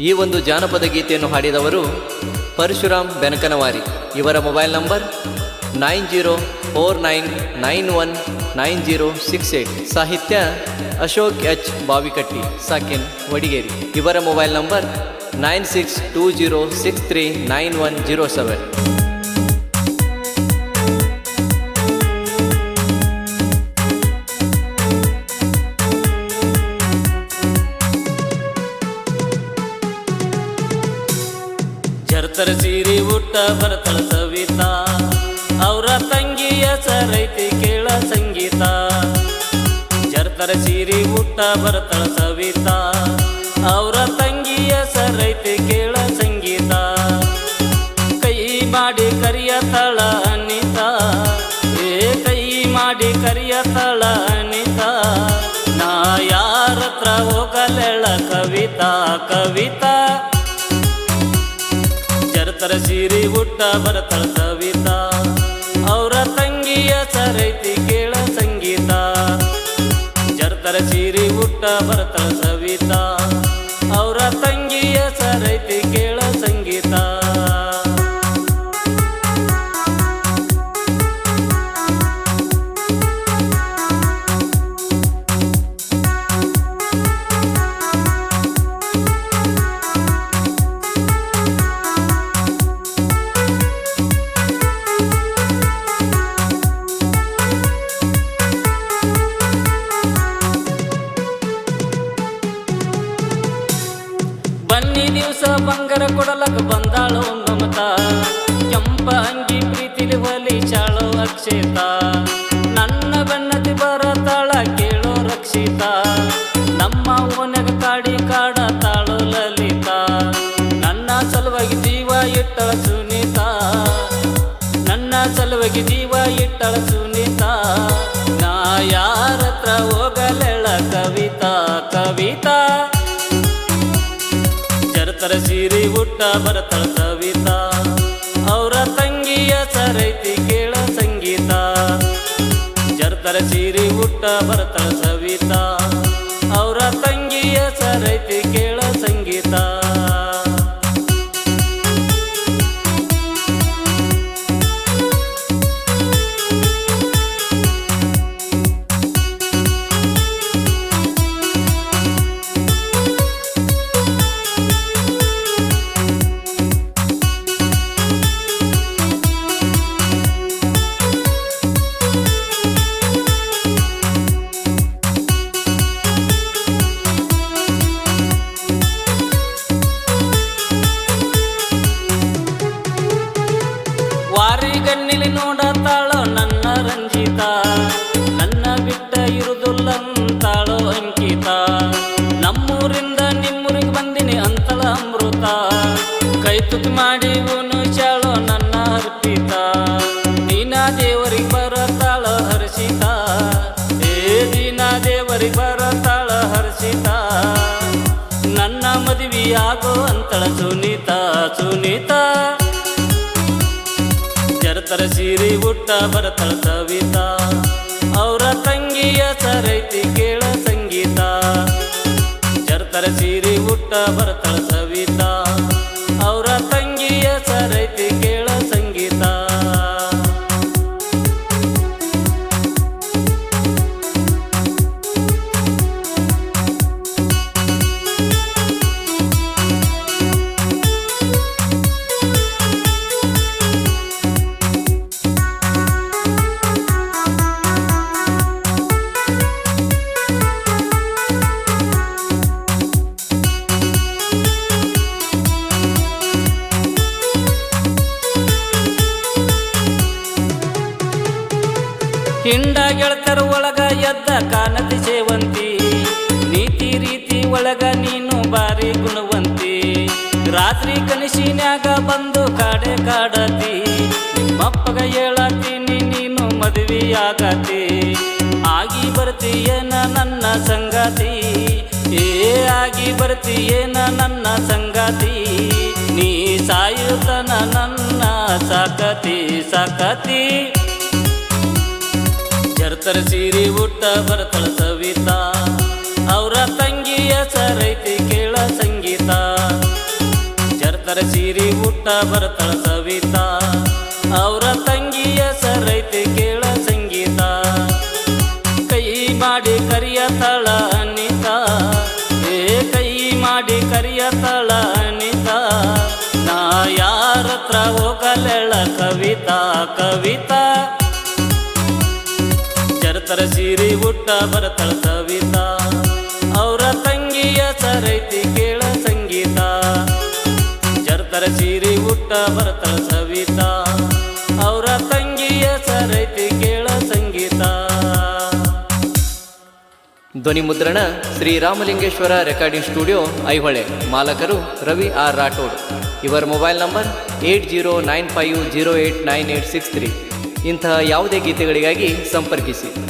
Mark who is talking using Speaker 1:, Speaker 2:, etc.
Speaker 1: ಈ ಒಂದು ಜಾನಪದ ಗೀತೆಯನ್ನು ಹಾಡಿದವರು ಪರಶುರಾಮ್ ಬೆನಕನವಾರಿ. ಇವರ mobile number nine zero four nine nine one nine zero six eight. ಸಾಹಿತ್ಯ ಅಶೋಕ್ ಎಚ್. ಬಾವಿಕಟ್ಟಿ, ಸಾಕಿನ್ ವಡಿಗೇರಿ. ಇವರ mobile number nine six two zero six three nine one zero seven.
Speaker 2: ಜರ್ತರ ಸೀರಿ ಊಟ ಬರ್ತಳ ಸವಿತಾ. ಅವರ ತಂಗಿಯ ಸರೈತಿ ಕೇಳ ಸಂಗೀತ. ಜರ್ತರ ಸೀರಿ ಊಟ ಬರ್ತಳ ಸವಿತಾ. ಅವರ ತಂಗಿಯ ಸರೈತಿ ಕೇಳ ಸಂಗೀತ. ಕೈ ಮಾಡಿ ಕರಿಯ ತಳ ಅನಿತಾ. ಏ ಕೈ ಮಾಡಿ ಕರಿಯ ತಳ ಅನಿತಾ. ನಾ ಯಾರತ್ರ ಹೋಗಲೆಳ ಕವಿತಾ ಕವಿತಾ. ಸೀರಿ ಹುಟ್ಟ ಬರತಳ ಸವಿತಾ ಅವರ ತಂಗಿಯ ಸರೈತಿ ಕೇಳ ಸಂಗೀತ. ಜರ್ತರ ಸೀರೆ ಹುಟ್ಟ ಬರತಳ ದಿವಸ ಬಂಗಾರ ಕೊಡಲಕ ಬಂದಾಳೋ ಮಮತಾ. ಕೆಂಪ ಅಂಗಿ ಪ್ರೀತಿಲಿ ಒಲಿಚಾಳೋ ಅಕ್ಷಿತ. ನನ್ನ ಬೆನ್ನತಿ ಬರತಾಳ ಕೇಳೋ ರಕ್ಷಿತ. ನಮ್ಮ ಓನಗ ಕಾಡಿ ಕಾಡ ತಾಳೋ ಲಲಿತಾ. ನನ್ನ ಸಲುವಾಗಿ ಜೀವ ಇಟ್ಟಳ ಸುನೀತ. ನನ್ನ ಸಲುವಾಗಿ ಜೀವ ಇಟ್ಟಳ ಸುನೀತ. ನಾ ಯಾರತ್ರ ಹೋಗಲೆಳ ಕವಿತಾ ಕವಿತಾ. ಜರತರ ಸೀರಿ ಹುಟ್ಟ ಬರತಳ ಸವಿತಾ. ಅವರ ತಂಗಿಯ ಸರೈತಿ ಕೇಳ ಸಂಗೀತ. ಜರ್ತರ ಸೀರಿ ಹುಟ್ಟ ಬರತಳ ಸವಿತಾ. ಅವರ ನನ್ನ ಬಿಟ್ಟ ಇರುದುಲ್ಲಂತಾಳೋ ಅಂಕಿತ. ನಮ್ಮೂರಿಂದ ನಿಮ್ಮೂರಿಗೆ ಬಂದಿನಿ ಅಂತಳ ಅಮೃತ. ಕೈ ತುಟಿ ಮಾಡಿ ಚಾಳೋ ನನ್ನ ಅರ್ಪಿತ. ನೀನ ದೇವರಿಗೆ ಬರತಾಳ ಹರ್ಷಿತ. ಏ ದೀನ ದೇವರಿಗೆ ಬರತಾಳ ಹರ್ಷಿತ. ನನ್ನ ಮದುವೆಯಾಗೋ ಅಂತಳ ಸುನೀತಾ ಸುನೀತಾ. ಜರತರ ಸೀರಿ ಹುಟ್ಟ ಬರತಳ ಸವಿತಾ. ಅವರ ತಂಗಿಯ ಸರೈತಿ ಕೇಳ ಸಂಗೀತ. ಜರ್ತರ ಸೀರಿ ಹುಟ್ಟ ಬರತಳ ಹಿಂಡ ಗೆಳತರ ಒಳಗ ಎದ್ದ ಕಾನತಿ ಸೇವಂತಿ. ನೀತಿ ರೀತಿ ಒಳಗ ನೀನು ಬಾರಿ ಗುಣವಂತಿ. ರಾತ್ರಿ ಕನಸಿನ್ಯಾಗ ಬಂದು ಕಾಡೆ ಕಾಡತಿ. ನಿಮ್ಮಪ್ಪಗ ಹೇಳತೀನಿ, ನೀನು ಮದುವೆಯಾಗತಿ. ಆಗಿ ಬರ್ತೀಯೇನ ನನ್ನ ಸಂಗಾತಿ? ಏ, ಆಗಿ ಬರ್ತೀಯೇನ ನನ್ನ ಸಂಗಾತಿ? ನೀ ಸಾಯುತನ ನನ್ನ ಸಾಕತಿ ಸಾಕತಿ. ಜರತರ ಸೀರಿ ಊಟ ಬರ್ತಳ ಸವಿತಾ. ಅವರ ತಂಗಿಯ ಸರೈತಿ ಕೇಳ ಸಂಗೀತ. ಸೀರಿ ಊಟ ಬರ್ತಳ ಸವಿತಾ. ಅವರ ತಂಗಿಯ ಸರೈತಿ ಕೇಳ ಸಂಗೀತ. ಕೈ ಮಾಡಿ ಕರಿಯ ತಳ ಅನಿತಾ. ಏ, ಕೈ ಮಾಡಿ ಕರಿಯ ತಳ ಅನಿತಾ. ನಾ ಯಾರತ್ರ ಹೋಗಲೆಳ ಕವಿತಾ ಕವಿತಾ. ಚರತರ ಸೀರಿ ಊಟ ಬರತಳ ಸವಿತಾ. ಅವರ ತಂಗಿಯ ಸರೈತಿ ಕೇಳ ಸಂಗೀತ. ಜರ್ತರ ಸೀರಿ ಊಟ ಬರತಳ ಸವಿತಾ. ಅವರ ತಂಗಿಯ ಸರೈತಿ ಕೇಳ ಸಂಗೀತ.
Speaker 1: ಧ್ವನಿ ಮುದ್ರಣ ಶ್ರೀ ರಾಮಲಿಂಗೇಶ್ವರ ರೆಕಾರ್ಡಿಂಗ್ ಸ್ಟುಡಿಯೋ, ಐಹೊಳೆ. ಮಾಲಕರು ರವಿ ಆರ್ ರಾಠೋಡ್. ಇವರ mobile number eight zero nine five zero eight nine eight six three. ಇಂತಹ ಯಾವುದೇ ಗೀತೆಗಳಿಗಾಗಿ ಸಂಪರ್ಕಿಸಿ.